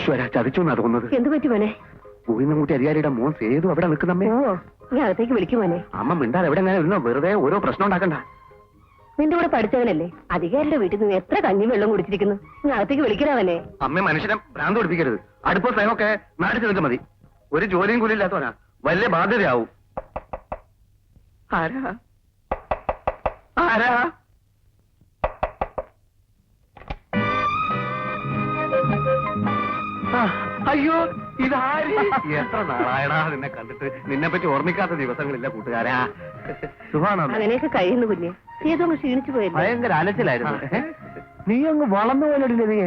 ഈശ്വര ചതിച്ചു എന്നാ തോന്നുന്നത്. എന്തു പറ്റി മോനെ? പൂവിനംകുട്ടി അരിയാരിയുടെ മോൻ സേതു അവിടെ നിൽക്കുന്നമ്മേ ഓ നീ അകത്തേക്ക് വിളിക്കും മോനെ. അമ്മ മിണ്ടാതെ എവിടെ എങ്ങനെ ഇരുന്നോ? വെറുതെ ഓരോ പ്രശ്നം ഉണ്ടാക്കണ്ട. നിന്റെ കൂടെ പഠിച്ചവനല്ലേ? അധികാരിയുടെ വീട്ടിൽ നിന്ന് എത്ര കഞ്ഞി വെള്ളം കുടിച്ചിരിക്കുന്നു? നീ അകത്തേക്ക് വിളിക്കണവനെ. അമ്മ മനുഷ്യനെ ഭ്രാന്ത് പിടിപ്പിക്കരുത്. അടുപ്പോ സ്വയമൊക്കെ നാട്ടിൽ നിൽക്കാൻ മതി. ഒരു ജോലിയും കൂലി ഇല്ലാത്തവനാ. വലിയ ബാധ്യതയാവും. ആരാ? ആരാ? അയ്യോ ഇതാര്? എത്ര നാളായടാ നിന്നെ കണ്ടിട്ട്. നിന്നെ പറ്റി ഓർമ്മിക്കാത്ത ദിവസങ്ങളില്ല കൂട്ടുകാരാ. സുഖാണോ? അങ്ങനെയൊക്കെ കഴിയുന്നു കുഞ്ഞെ. ഏതോ ക്ഷീണിച്ചു പോയല്ലോ? ഭയങ്കര അലച്ചിലായിരുന്നു. നീ അങ്ങ് വളർന്നു പോലടില്ലേ നീ?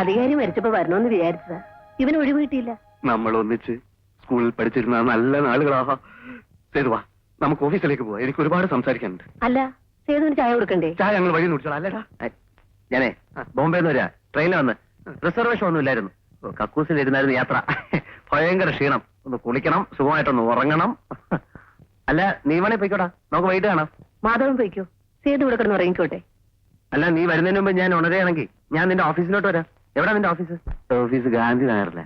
അധികാരി മരിച്ചപ്പോ വരണമെന്ന് വിചാരിച്ചതാ. ഇവന് ഒഴിവ് കിട്ടിയില്ല. നമ്മൾ ഒന്നിച്ച് സ്കൂളിൽ പഠിച്ചിരുന്ന നല്ല നാളുകളാഹാ സേതുവാ നമുക്ക് ഓഫീസിലേക്ക് പോവാ. എനിക്ക് ഒരുപാട് സംസാരിക്കാനുണ്ട്. അല്ല സേതുവിന് ചായ കൊടുക്കണ്ടേ? ചായ ഞങ്ങൾ വഴി കുടിച്ചോളാം. അല്ലേടാ. ഞാനേ ബോംബെ നിന്ന് വരാ. ട്രെയിനിൽ വന്ന്. റിസർവേഷൻ ഒന്നും കക്കൂസിൽ ഇരുന്നായിരുന്നു യാത്ര. ഭയങ്കര ക്ഷീണം. ഒന്ന് കുളിക്കണം സുഖമായിട്ടൊന്ന് ഉറങ്ങണം. അല്ല നീ വേണേ പോയിക്കോടാ. നമുക്ക് വൈകിട്ട് കാണാം. മാധവൻ പോയിക്കോ. സേതു ഇവിടെ കിടന്ന് ഉറങ്ങിക്കോട്ടെ. അല്ല നീ വരുന്നതിന് മുമ്പ് ഞാൻ ഉണരുകയാണെങ്കിൽ ഞാൻ നിന്റെ ഓഫീസിലോട്ട് വരാം. എവിടെ നിന്റെ ഓഫീസ്? ഓഫീസ് ഗാന്ധി നഗറിലെ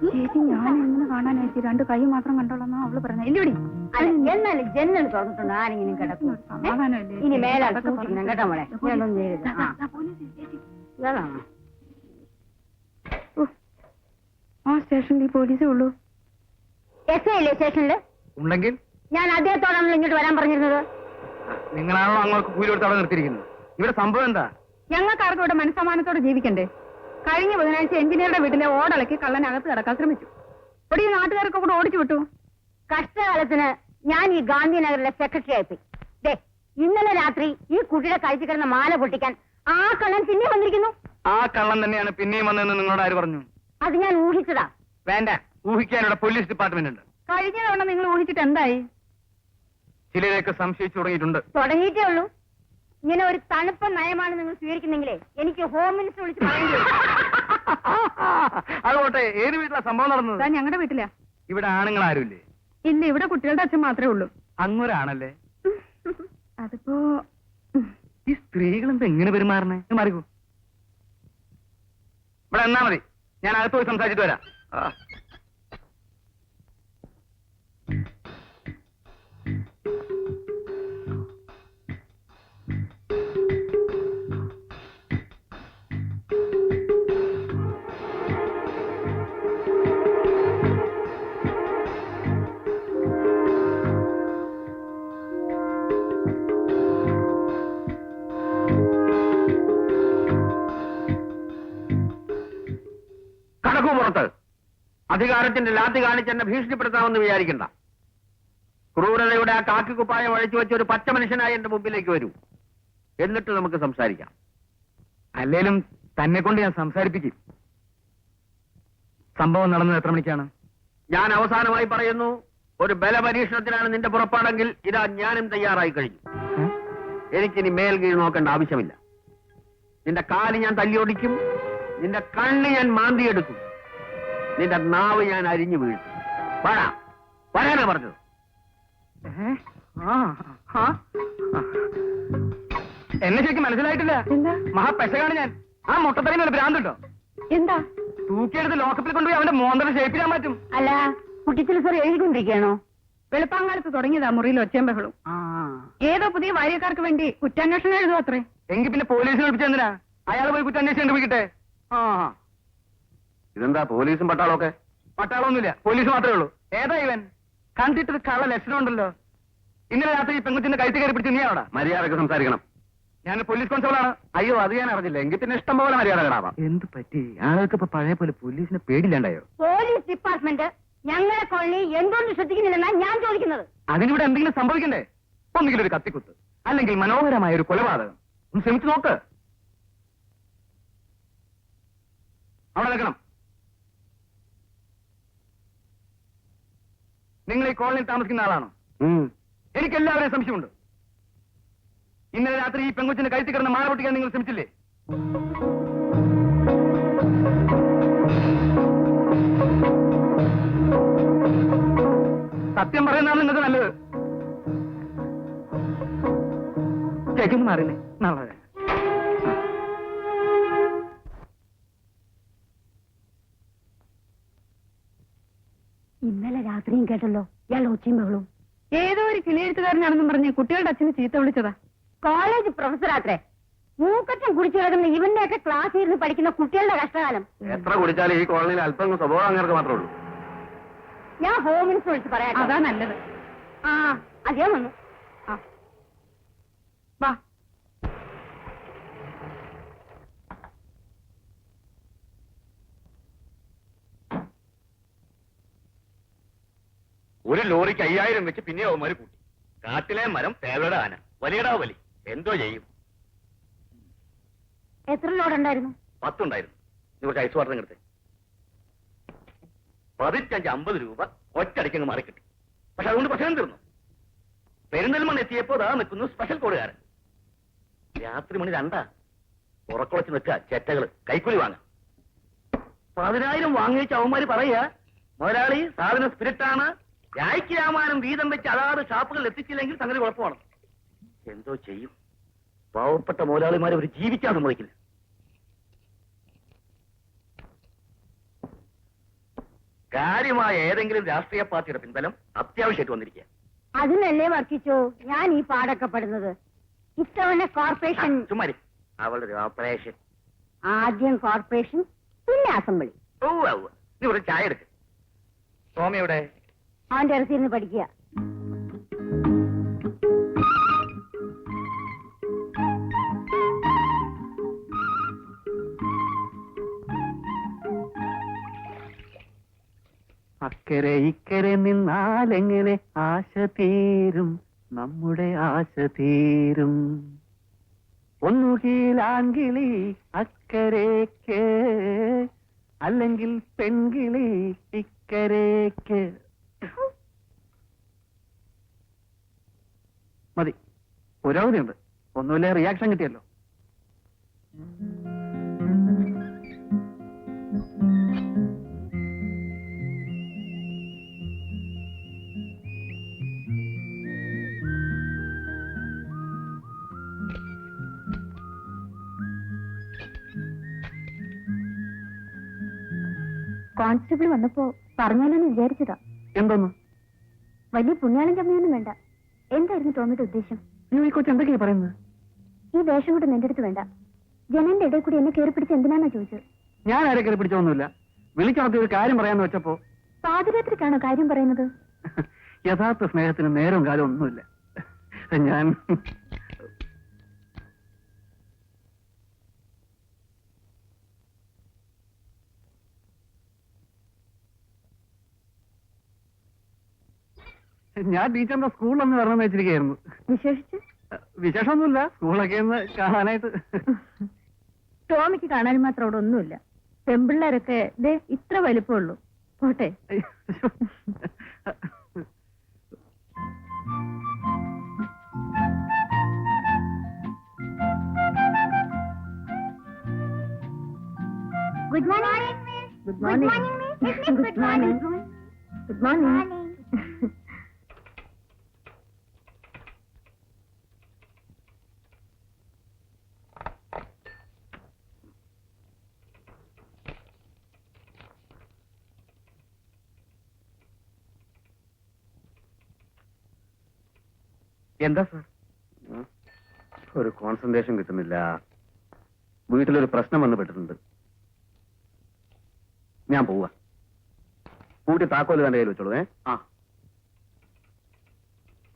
ചേച്ചി ഞാൻ എങ്ങനെ കാണാനായിട്ട് രണ്ട് കൈ മാത്രം കണ്ടോളന്നാ അവൾ പറഞ്ഞ. ഇല്ലിവിടെ എന്നാലും ജനൽ തുറന്നിട്ടുണ്ട്. ആരെങ്കിലും കിടക്കും സമാധാനമല്ലേ ഇനി മേലെ കേട്ടോ മോളെ. പോലീസ് ചേച്ചി. ഇയാളാണോ ആ സ്റ്റേഷനിൽ പോലീസേ ഉള്ളൂ. എസ് ഐ അല്ലേ സ്റ്റേഷനിൽ ഉണ്ടെങ്കിൽ? ഞാൻ അദ്ദേഹത്തോടാണല്ലോ ഇങ്ങോട്ട് വരാൻ പറഞ്ഞിരുന്നത്. നിങ്ങളാണോ അങ്ങോട്ട് കൂലി കൊടുത്ത് അവിടെ നിർത്തിയിരിക്കുന്നത്. ഇവിടെ സംഭവം എന്താ? ഞങ്ങൾക്ക് ആർക്കും ഇവിടെ മനസ്സമാനത്തോടെ ജീവിക്കണ്ടേ? കഴിഞ്ഞ ബുധനാഴ്ച എഞ്ചിനീയറുടെ വീട്ടിലെ ഓടലക്കി കള്ളനകത്ത് കിടക്കാൻ ശ്രമിച്ചു. ഇവിടെ ഈ നാട്ടുകാരൊക്കെ കൂടെ ഓടിച്ചു വിട്ടു. കഷ്ടകാലത്തിന് ഞാൻ ഈ ഗാന്ധിനഗറിലെ സെക്രട്ടറി ആയിപ്പോയി ദേ ഇന്നലെ രാത്രി ഈ കുട്ടിയുടെ കഴിച്ചു കിടന്ന മാല പൊട്ടിക്കാൻ ആ കള്ളൻ പിന്നെ വന്നിരിക്കുന്നു. ആ കള്ളൻ തന്നെയാണ് പിന്നെയും വന്നതെന്ന് നിങ്ങളോട് ആര് പറഞ്ഞു? അത് ഞാൻ ഊഹിച്ചതാ. വേണ്ട ഊഹിക്കാനുള്ള പോലീസ് ഡിപ്പാർട്ട്മെന്റ് ഉണ്ട്. കഴിഞ്ഞ തവണ നിങ്ങൾ ഊഹിച്ചിട്ട് എന്തായി? ചിലരെയൊക്കെ സംശയിച്ചു തുടങ്ങിയിട്ടുണ്ട്. തുടങ്ങിയിട്ടേ ഉള്ളൂ. ഇങ്ങനെ ഒരു തണുപ്പ നയമാണ് നിങ്ങൾ സ്വീകരിക്കുന്നെങ്കിലേ എനിക്ക് ഹോം മിനിസ്റ്റർ വിളിച്ച് പറയേണ്ടി അതുകൊട്ടെ ഏത് വീട്ടിലാ സംഭവം നടന്നത്? ഞങ്ങളുടെ വീട്ടിലാ. ഇവിടെ ആണുങ്ങൾ ആരുമില്ലേ ഇല്ല ഇവിടെ കുട്ടികളുടെ അച്ഛൻ മാത്രമേ ഉള്ളൂ. അങ്ങൊരാണല്ലേ? അതിപ്പോ ഈ സ്ത്രീകൾ എന്താ എങ്ങനെ പെരുമാറണേ മാറിക്കോ. ഇവിടെ എന്നാ മതി. ഞാൻ അകത്ത് പോയി സംസാരിച്ചിട്ട് വരാം. അധികാരത്തിന്റെ ലാത്തി കാണിച്ച് എന്നെ ഭീഷണിപ്പെടുത്താമെന്ന് വിചാരിക്കണ്ട. ക്രൂരതയുടെ ആ കാക്കിക്കുപ്പായം അഴിച്ചു വെച്ച ഒരു പച്ച മനുഷ്യനായി എന്റെ മുമ്പിലേക്ക് വരൂ. എന്നിട്ട് നമുക്ക് സംസാരിക്കാം. അല്ലേലും തന്നെ കൊണ്ട് ഞാൻ സംസാരിപ്പിക്കും. സംഭവം നടന്നത് എത്ര മണിക്കാണ്? ഞാൻ അവസാനമായി പറയുന്നു ഒരു ബലപരീക്ഷണത്തിനാണ് നിന്റെ പുറപ്പാടെങ്കിൽ ഇതാ ഞാനും തയ്യാറായി കഴിഞ്ഞു. എനിക്കിനി മേൽ കീഴ് നോക്കേണ്ട ആവശ്യമില്ല. നിന്റെ കാൽ ഞാൻ തല്ലിയൊടിക്കും നിന്റെ കണ്ണ് ഞാൻ മാന്തിയെടുക്കും. നിന്റെ നാവ് ഞാൻ അരിഞ്ഞു വീഴ്ത്തി. വരാ വരാനാ പറഞ്ഞത്. എന്നെ ശരിക്കും മനസ്സിലായിട്ടില്ല. എന്താ? മഹാപെശകാണ് ഞാൻ. ആ മുട്ടത്തറിന് ഒരു ഭ്രാന്തുണ്ടോ? എന്താ? തൂക്കിയെടുത്ത് ലോക്കപ്പിൽ കൊണ്ടുപോയി അവന്റെ മോന്തയുടെ ഷേപ്പ് ചെയ്യാൻ പറ്റും. അല്ല കുട്ടിച്ചിൽ സാർ എഴുതിക്കൊണ്ടിരിക്കുകയാണോ? വെളുപ്പാങ്കാലത്ത് തുടങ്ങിയതാ മുറിയിൽ ഒച്ചയും ബഹളും. ഏതോ പുതിയ വാര്യക്കാർക്ക് വേണ്ടി കുറ്റാന്വേഷണം എഴുതും അത്രേ? എങ്കിൽ പിന്നെ പോലീസിനെ വിളിപ്പിച്ചെന്തിനാ അയാൾ പോയി കുറ്റാന്വേഷണം കണ്ടുപിടിക്കട്ടെ? ആ. ഇതെന്താ പോലീസും പട്ടാളമൊക്കെ? പട്ടാളമൊന്നുമില്ല പോലീസ് മാത്രമേ ഉള്ളൂ. ഏതാ ഇവൻ? കണ്ടിട്ടൊരു കള്ള ലക്ഷണം ഉണ്ടല്ലോ ഇന്നലെ രാത്രി ഈ പെൺകുച്ചിന്റെ കഴുത്ത് കയറി പിടിച്ച് നീ അവിടെ മര്യാദയ്ക്ക് സംസാരിക്കണം. ഞാൻ പോലീസ് കോൺസ്റ്റബിളാണ്. അയ്യോ അത് ഞാൻ അറിഞ്ഞില്ല. എങ്കിൽ പിന്നെ ഇഷ്ടം പോലെ മര്യാദ കിടാവാം. എന്ത് പറ്റി? ആളുകൾക്ക് ഇപ്പൊ പഴയ പോലെ പോലീസിനെ പേടില്ലാണ്ടായോ പോലീസ് ഡിപ്പാർട്ട്മെന്റ് ഞങ്ങളെ കോളനി എന്തുകൊണ്ട് ശ്രദ്ധിക്കുന്നില്ലെന്നാ ഞാൻ ചോദിക്കുന്നത്. അതിനിവിടെ എന്തെങ്കിലും സംഭവിക്കണ്ടേ? ഒന്നുകിൽ ഒരു കത്തിക്കുത്ത് അല്ലെങ്കിൽ മനോഹരമായ ഒരു കൊലപാതകം. ഒന്ന് ശ്രമിച്ചു നോക്ക്. അവിടെ നിൽക്കണം. നിങ്ങൾ ഈ കോളനിയിൽ താമസിക്കുന്ന ആളാണോ? എനിക്ക് എല്ലാവരെയും സംശയമുണ്ട്. ഇന്നലെ രാത്രി ഈ പെങ്കുച്ചിന്റെ കഴുത്തി കിടന്ന് മാല പൊട്ടിക്കാൻ നിങ്ങൾ ശ്രമിച്ചില്ലേ? സത്യം പറയുന്നതാണ് നിങ്ങൾക്ക് നല്ലത്. ചേച്ചി മാറിനെ നാളെ കേട്ടല്ലോ ഇയാൾ ഒച്ചയും ബഹളവും ഏതോ ഒരു കിളിയെഴുത്തുകാരനാണെന്നും പറഞ്ഞ് കുട്ടികളുടെ അച്ഛനെ ചീത്ത വിളിച്ചതാ. കോളേജ് പ്രൊഫസറാത്രേ മൂക്കറ്റം കുടിച്ചു കിടക്കുന്ന ഇവന്റെ ഒക്കെ ക്ലാസ്സിൽ ഇരുന്ന് പഠിക്കുന്ന കുട്ടികളുടെ കഷ്ടകാലം. എത്ര കുടിച്ചാലും ഈ കോളനിയിൽ അല്പം സ്വഭാവം അങ്ങനെ മാത്രമേ ഉള്ളൂ. ഞാൻ ഹോം മിനിസ്റ്റർ വിളിച്ച് പറയാം അതാ നല്ലത്. ആ അതെയാ വന്നു ആ വാ ഒരു ലോറിക്ക് അയ്യായിരം വെച്ച് പിന്നെ അവന്മാര് കൂട്ടി. കാട്ടിലെ മരം തേവയുടെ ആന. വലിയടാ വലി. എന്തോ ചെയ്യും. എത്ര ലോഡുണ്ടായിരുന്നു പത്തുണ്ടായിരുന്നു. നിങ്ങൾക്ക് ഐസ് വാട്ടർ എടുത്തേ. പതിറ്റഞ്ച് അമ്പത് രൂപ ഒറ്റടിക്കങ്ങ് മാറി കിട്ടി പക്ഷെ അതുകൊണ്ട് പ്രശ്നം തീർന്നു. പെരുന്തൽമണ് എത്തിയപ്പോ അതാ നിൽക്കുന്നു സ്പെഷ്യൽ കോടുകാരൻ. രാത്രി മണി രണ്ടാ. ഉറക്കുളച്ച് നിൽക്കുക ചെറ്റകൾ. കൈക്കൂലി വാങ്ങാം. പതിനായിരം വാങ്ങിച്ച അവന്മാര് പറയുക മുതലാളി സാധനം സ്പിരിറ്റാണ് രായ്ക്ക് രാമാനം വീതം വെച്ച് അതാത് ഷാപ്പുകളിൽ എത്തിച്ചില്ലെങ്കിൽ സംഗതി കുഴപ്പമാണ്. എന്തോ ചെയ്യും. പാവപ്പെട്ട മുതലാളിമാരെ ഒരു ജീവിക്കാൻ സമ്മതിക്കില്ല. കാര്യമായ ഏതെങ്കിലും രാഷ്ട്രീയ പാർട്ടിയുടെ പിൻബലം അത്യാവശ്യമായിട്ട് വന്നിരിക്കുക. അതിനല്ലേ വർക്കിച്ചോ? ഞാൻ ഈ പാടൊക്കെ പെടുന്നത്. ഇത്തവണ കോർപ്പറേഷൻ ചുമ്മാരി അവളുടെ ഒരു ഓപ്പറേഷൻ ആദ്യം കോർപ്പറേഷൻ പിന്നെ അസംബ്ലി ഓ നീ ഒരു ചായ എടുക്ക്. സ്വാമി എവിടെ? അവന്റെ ഇറച്ചിരുന്ന് പഠിക്കുക. അക്കരെ ഇക്കരെ നിന്നാലെങ്ങനെ ആശ തീരും? നമ്മുടെ ആശ തീരും. ഒന്നുകീലാങ്കിളി അക്കരേക്ക് അല്ലെങ്കിൽ പെൺകിളി ഇക്കരേക്ക്. മതി. പുരോഗതിയുണ്ട്. ഒന്നുമില്ല റിയാക്ഷൻ കിട്ടിയല്ലോ. കോൺസ്റ്റബിൾ വന്നപ്പോ പറഞ്ഞാലെന്ന് വിചാരിച്ചതാ. എന്തോന്നു? വലിയ പുണ്യാളം ചമ്മയൊന്നും വേണ്ട. എന്തായിരുന്നു ടോമിയുടെ ഉദ്ദേശം? അയ്യോ ഈ കൊച്ചു എന്തൊക്കെയാ പറയുന്നത്? ഈ വേഷം കൂടെ നിന്റെ അടുത്ത് വേണ്ട. ജനന്റെ ഇടയിൽ കൂടി എന്നെ കയറി പിടിച്ച് എന്തിനാന്നാ ചോദിച്ചത്? ഞാൻ ആരെ കയറി പിടിച്ചൊന്നുമില്ല വിളിച്ചോടത്തി ഒരു കാര്യം പറയാന്ന് വെച്ചപ്പോ പാതിരാത്രിക്കാണോ കാര്യം പറയുന്നത്? യഥാർത്ഥ സ്നേഹത്തിന് നേരം കാലം ഒന്നുമില്ല. ഞാൻ ഞാൻ ടീച്ചറിന്റെ സ്കൂളിലൊന്ന് വരണം വെച്ചിരിക്കുന്നു വിശേഷിച്ച്? വിശേഷമൊന്നുമില്ല. സ്കൂളൊക്കെ ഒന്ന് കാണാനായിട്ട്. ടോമിക്ക് കാണാൻ മാത്രം അവിടെ ഒന്നുമില്ല. പെമ്പിള്ളേരൊക്കെ ദേ ഇത്ര വലിപ്പമുള്ളൂ. പോട്ടെ. Good morning good morning good morning good morning എന്താ സാർ? ഒരു കോൺസെൻട്രേഷൻ കിട്ടുന്നില്ല. വീട്ടിലൊരു പ്രശ്നം വന്നു പെട്ടിട്ടുണ്ട്. ഞാൻ പോവാ. കൂട്ടി താക്കോൽ തന്റെ കയ്യിൽ വെച്ചോളൂ ഏ? ആ.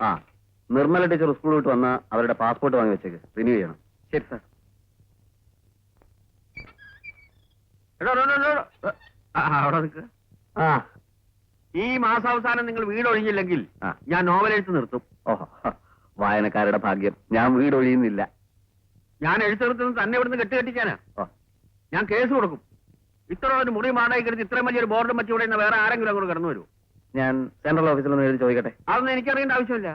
ആ. നിർമ്മല ടീച്ചർ സ്കൂൾ വിട്ട് വന്ന അവരുടെ പാസ്പോർട്ട് വാങ്ങി വെച്ചേക്ക്. റിന്യൂ ചെയ്യണം. ശരി സാർ. അവിടെ നിൽക്കുക ആ. ഈ മാസാവസാനം നിങ്ങൾ വീട് ഒഴിഞ്ഞില്ലെങ്കിൽ ഞാൻ നോവൽ എഴുത്ത് നിർത്തും. ഓഹോ. വായനക്കാരുടെ ഭാഗ്യം. ഞാൻ വീട് ഒഴിയുന്നില്ല ഞാൻ എഴുത്ത് തന്നെ ഇവിടുന്ന് കെട്ടുകെട്ടിക്കാനാ. ഓ. ഞാൻ കേസ് കൊടുക്കും. ഇത്ര ഒരു മുറി മാടായി കിടന്ന് ഇത്രയും വലിയൊരു ബോർഡും വെച്ച് ഇവിടെ വേറെ ആരെങ്കിലും അങ്ങോട്ട് കടന്നു വരൂ ഞാൻ സെൻട്രൽ ഓഫീസിൽ ഒന്ന് എഴുതി ചോദിക്കട്ടെ? അതൊന്നും എനിക്കറിയേണ്ട ആവശ്യമില്ല.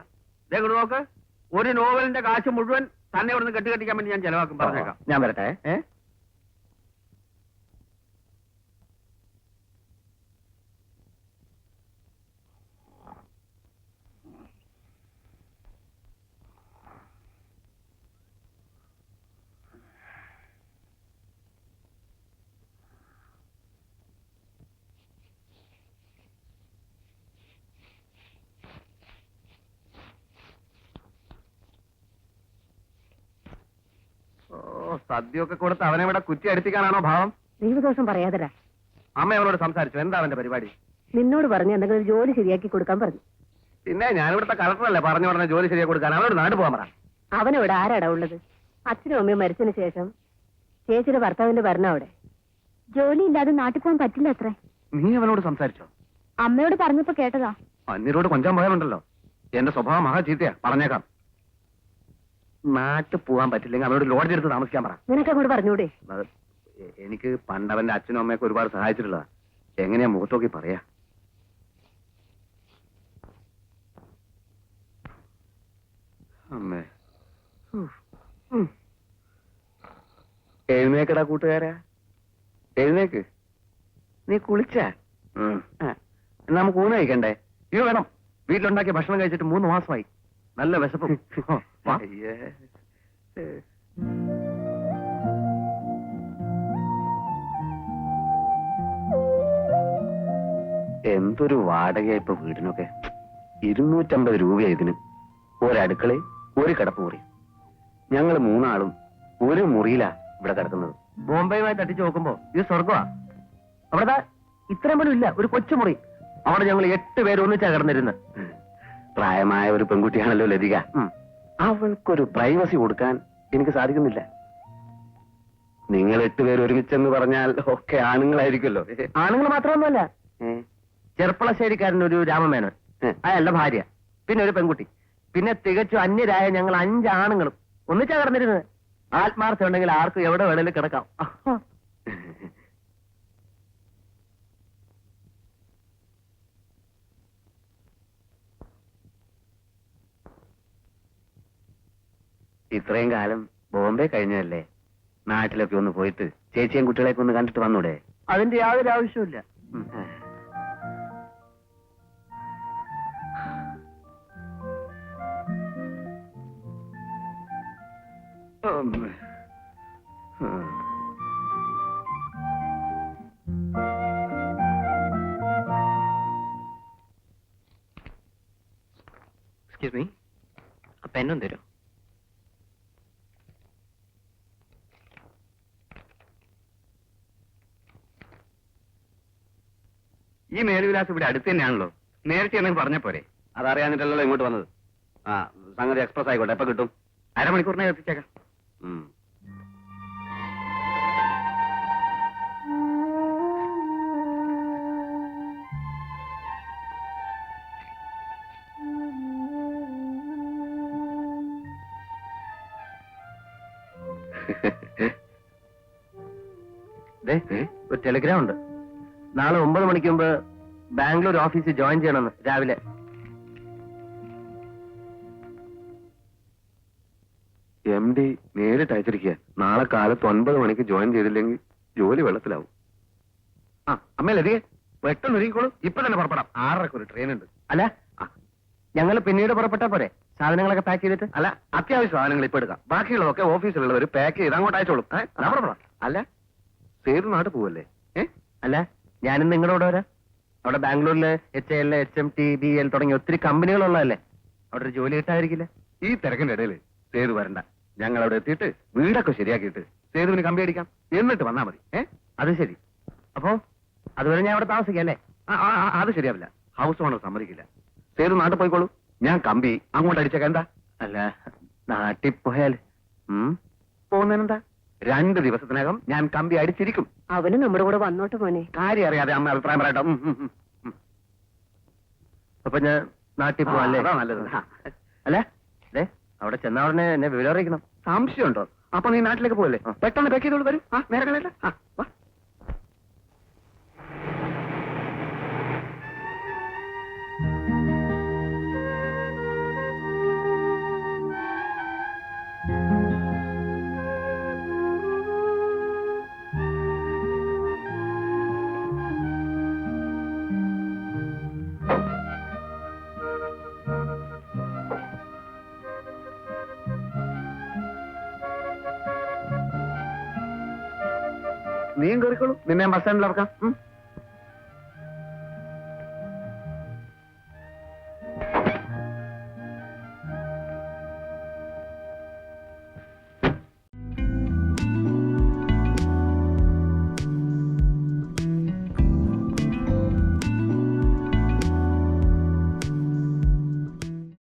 ഇങ്ങോട്ട് നോക്ക്. ഒരു നോവലിന്റെ കാശ് മുഴുവൻ തന്നെ ഇവിടുന്ന് കെട്ടുകെട്ടിക്കാൻ വേണ്ടി ഞാൻ ചെലവാക്കും. പറഞ്ഞേക്കാം. ഞാൻ വരട്ടെ. ഏ? സദ്യയൊക്കെ കൊടുത്ത് അവനെ ഇവിടെ കുറ്റി അടുപ്പിക്കാനാണോ ഭാവം? ദൈവദോഷം പറയാതരാ അമ്മ അവനോട് സംസാരിച്ചു. എന്താ അവന്റെ പരിപാടി? നിന്നോട് പറഞ്ഞു എന്തെങ്കിലും ഒരു ജോലി ശരിയാക്കി കൊടുക്കാൻ പറഞ്ഞു. പിന്നെ ഞാൻ ഇവിടുത്തെ കളക്ടറല്ലേ പറഞ്ഞു പറഞ്ഞ ജോലി ശരിയാക്കി കൊടുക്കാൻ. അവനോട് നാട് പോകാൻ പറ. അവനോട് ആരാടാ ഉള്ളത്? അച്ഛനും അമ്മയും മരിച്ചതിന് ശേഷം ചേച്ചിയുടെ ഭർത്താവിന്റെ ഭരണം അവിടെ. ജോലി ഇല്ലാതെ നാട്ടിൽ പോകാൻ പറ്റില്ല അത്രേ. നീ അവനോട് സംസാരിച്ചോ? അമ്മയോട് പറഞ്ഞപ്പോ കേട്ടതാ. അന്നിരോട് കൊഞ്ചാൻ പോയാലുണ്ടല്ലോ. എന്റെ സ്വഭാവം മഹാ ചീത്തയാ. പറഞ്ഞേക്കാം. നാട്ടിൽ പോവാൻ പറ്റില്ലെങ്കിൽ അവനോട് ലോഡ്ജ് എടുത്ത് താമസിക്കാൻ പറ. നിനക്ക് അങ്ങോട്ട് പറഞ്ഞൂടെ? അത് എ- എനിക്ക് പണ്ട് അവന്റെ അച്ഛനും അമ്മയൊക്കെ ഒരുപാട് സഹായിച്ചിട്ടുള്ളതാ. എങ്ങനെയാ മുഖത്തോക്കി പറയാ? അമ്മേ. ഉം. എഴുന്നേക്കടാ കൂട്ടുകാരാ. എഴുന്നേക്ക്. നീ കുളിച്ച? നമുക്ക് ഊണ് കഴിക്കണ്ടേ? ഇത് വേണം. വീട്ടിലുണ്ടാക്കിയ ഭക്ഷണം കഴിച്ചിട്ട് മൂന്ന് മാസമായി. നല്ല വിശപ്പും. വാ. എന്തൊരു വാടകയാ ഇപ്പൊ വീടിനൊക്കെ? ഇരുന്നൂറ്റമ്പത് രൂപയാ ഇതിന്. ഒരടുക്കളയും ഒരു കിടപ്പുമുറി ഞങ്ങൾ മൂന്നാളും ഒരു മുറിയിലാ ഇവിടെ കിടക്കുന്നത്. ബോംബെയുമായി തട്ടിച്ച് നോക്കുമ്പോ ഇത് സ്വർഗമാ അവിടെ ഇത്രയും പോലും ഇല്ല ഒരു കൊച്ചുമുറി അവിടെ ഞങ്ങൾ എട്ട് പേര് ഒന്നിച്ചാ കിടന്നിരുന്നത് പ്രായമായ ഒരു പെൺകുട്ടിയാണല്ലോ ലതിക. അവൾക്കൊരു പ്രൈവസി കൊടുക്കാൻ എനിക്ക് സാധിക്കുന്നില്ല. നിങ്ങൾ എട്ടുപേർ ഒരുമിച്ചെന്ന് പറഞ്ഞാൽ ഒക്കെ ആണുങ്ങളായിരിക്കുമല്ലോ. ആണുങ്ങൾ മാത്രമൊന്നുമല്ല. ചെർപ്പളശ്ശേരിക്കാരൻ ഒരു രാമമേനോൻ. അയാളുടെ ഭാര്യ. പിന്നെ ഒരു പെൺകുട്ടി. പിന്നെ തികച്ചു അന്യരായ ഞങ്ങൾ അഞ്ച് ആണുങ്ങളും. ഒന്നിച്ചാ കിടന്നിരുന്നത്. ആത്മാർത്ഥം ഉണ്ടെങ്കിൽ ആർക്കും എവിടെ വേണേലും കിടക്കാം. ഇത്രയും കാലം ബോംബെ കഴിഞ്ഞതല്ലേ? നാട്ടിലൊക്കെ ഒന്ന് പോയിട്ട് ചേച്ചിയും കുട്ടികളെയൊക്കെ ഒന്ന് കണ്ടിട്ട് വന്നൂടെ? അതിന്റെ യാതൊരു ആവശ്യമില്ല എക്സ്ക്യൂസ് മീ ആ പെന്നും തരും. മേൽവിലാസം ഇവിടെ അടുത്ത് തന്നെയാണല്ലോ. നേരത്തെ എന്നെ പറഞ്ഞ പോരെ. അതറിയാഞ്ഞിട്ടല്ലോ ഇങ്ങോട്ട് വന്നത്. ആ സംഗതി എക്സ്പ്രസ് ആയിക്കോട്ടെ എപ്പോ കിട്ടും? അരമണിക്കൂറിനെ എത്തിച്ചേക്കാം. ഒരു ടെലിഗ്രാം ഉണ്ട് നാളെ ഒമ്പത് മണിക്ക് മുമ്പ് ബാംഗ്ലൂർ ഓഫീസിൽ ജോയിൻ ചെയ്യണമെന്ന് രാവിലെ. എം ഡി നേരിട്ട് അയച്ചിരിക്കുക. നാളെ കാലത്ത് ഒൻപത് മണിക്ക് ജോയിൻ ചെയ്തില്ലെങ്കിൽ ജോലി വെള്ളത്തിലാവും. ആ അമ്മയല്ലേ പെട്ടെന്ന് ഒരുങ്ങിക്കോളൂ. ഇപ്പൊ തന്നെ പുറപ്പെടാം. ആറരക്ക് ഒരു ട്രെയിൻ ഉണ്ട്. അല്ല ഞങ്ങൾ പിന്നീട് പുറപ്പെട്ടാ പോരെ? സാധനങ്ങളൊക്കെ പാക്ക് ചെയ്തിട്ട്? അല്ല അത്യാവശ്യ സാധനങ്ങൾ ഇപ്പൊ എടുക്കാം. ബാക്കിയുള്ളതൊക്കെ ഓഫീസിലുള്ളവർ പാക്ക് ചെയ്ത് അങ്ങോട്ട് അയച്ചോളും. അല്ല സേതു നാട് പോവല്ലേ? ഏ? അല്ല ഞാനും നിങ്ങളുടെ കൂടെ വരാം. അവിടെ ബാംഗ്ലൂരിൽ H L H M T B L തുടങ്ങിയ ഒത്തിരി കമ്പനികളുള്ളതല്ലേ? അവിടെ ഒരു ജോലി കിട്ടാതിരിക്കില്ല. ഈ തിരക്കിന്റെ ഇടയിൽ സേതു വരണ്ട. ഞങ്ങൾ അവിടെ എത്തിയിട്ട് വീടൊക്കെ ശരിയാക്കിയിട്ട് സേതുവിന് കമ്പി അടിക്കാം. എന്നിട്ട് വന്നാ മതി. ഏ? അത് ശരി. അപ്പോ അതുവരെ ഞാൻ അവിടെ താമസിക്കാം അല്ലേ? ആ, ആ, ആ, അത് ശരിയാവില്ല. ഹൗസ് ഓണർ സമ്മതിക്കില്ല. സേതു നാട്ടിൽ പോയിക്കോളൂ. ഞാൻ കമ്പി അങ്ങോട്ട് അടിച്ചേക്കാം. എന്താ? അല്ല നാട്ടിൽ പോയാൽ പോകുന്നതിനെന്താ? രണ്ട് ദിവസത്തിനകം ഞാൻ കമ്പി അടിച്ചിരിക്കും. അവന് നമ്മുടെ കൂടെ വന്നോട്ട് മോനെ. കാര്യം അറിയാതെ അമ്മ അഭിപ്രായം പറയട്ടോ. ഉം, ഉം, ഉം, ഉം. അപ്പൊ ഞാൻ നാട്ടിൽ പോവാല്ലേ അതാ നല്ലത്. അല്ലേ? ദേ അവിടെ ചെന്ന ഉടനെ എന്നെ വിവരം അറിയിക്കണം. സംശയമുണ്ടോ? അപ്പൊ നീ നാട്ടിലേക്ക് പോകല്ലേ പെട്ടെന്ന് പാക്ക് ചെയ്തോളൂ വരും. ആ നേരെ കളയല്ല ആ വാ. നീയും കയറിക്കോളൂ നിന്നെ ബസ് സ്റ്റാൻഡിൽ ഇറക്കാം.